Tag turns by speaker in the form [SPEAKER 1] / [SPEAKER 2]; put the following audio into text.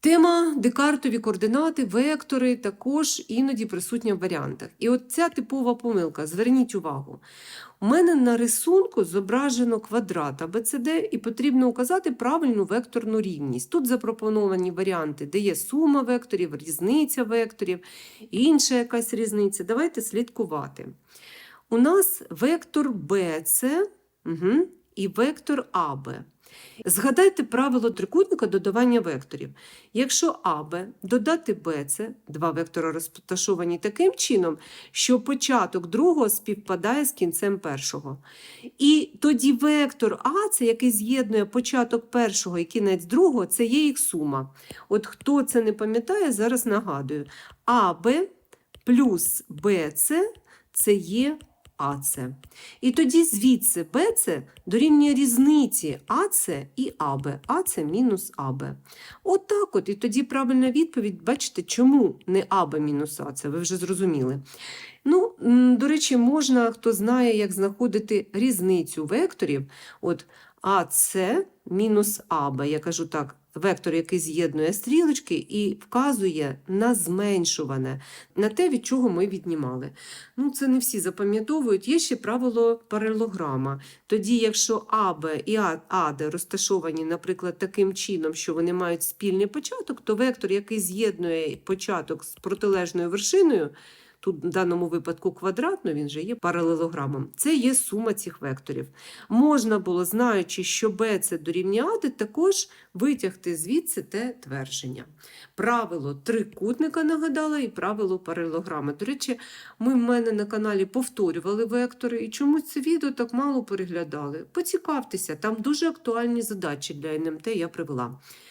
[SPEAKER 1] Тема декартові координати, вектори також іноді присутня в варіантах. І от ця типова помилка, зверніть увагу. У мене на рисунку зображено квадрат ABCD і потрібно указати правильну векторну рівність. Тут запропоновані варіанти, де є сума векторів, різниця векторів, інша якась різниця. Давайте слідкувати. У нас вектор BC угу, і вектор AB. Згадайте правило трикутника додавання векторів. Якщо АБ додати БЦ, два вектори розташовані таким чином, що початок другого співпадає з кінцем першого. І тоді вектор А, це який з'єднує початок першого і кінець другого, це є їх сума. От хто це не пам'ятає, зараз нагадую. АБ плюс БЦ це є АЦ. І тоді звідси БЦ дорівнює різниці АЦ і АБ. АЦ мінус АБ. Отак от. І тоді правильна відповідь, бачите, чому не АБ мінус АЦ, ви вже зрозуміли. Ну, до речі, можна, хто знає, як знаходити різницю векторів. От АЦ мінус АБ. Я кажу так, вектор, який з'єднує стрілочки і вказує на зменшуване, на те, від чого ми віднімали. Ну, це не всі запам'ятовують. Є ще правило паралелограма. Тоді, якщо АБ і АД розташовані, наприклад, таким чином, що вони мають спільний початок, то вектор, який з'єднує початок з протилежною вершиною, тут в даному випадку квадратно, він же є паралелограмом, це є сума цих векторів. Можна було, знаючи, що Б це дорівнює також витягти звідси те твердження. Правило трикутника нагадала і правило паралелограми. До речі, ми в мене на каналі повторювали вектори, і чомусь це відео так мало переглядали. Поцікавтеся, там дуже актуальні задачі для НМТ я привела.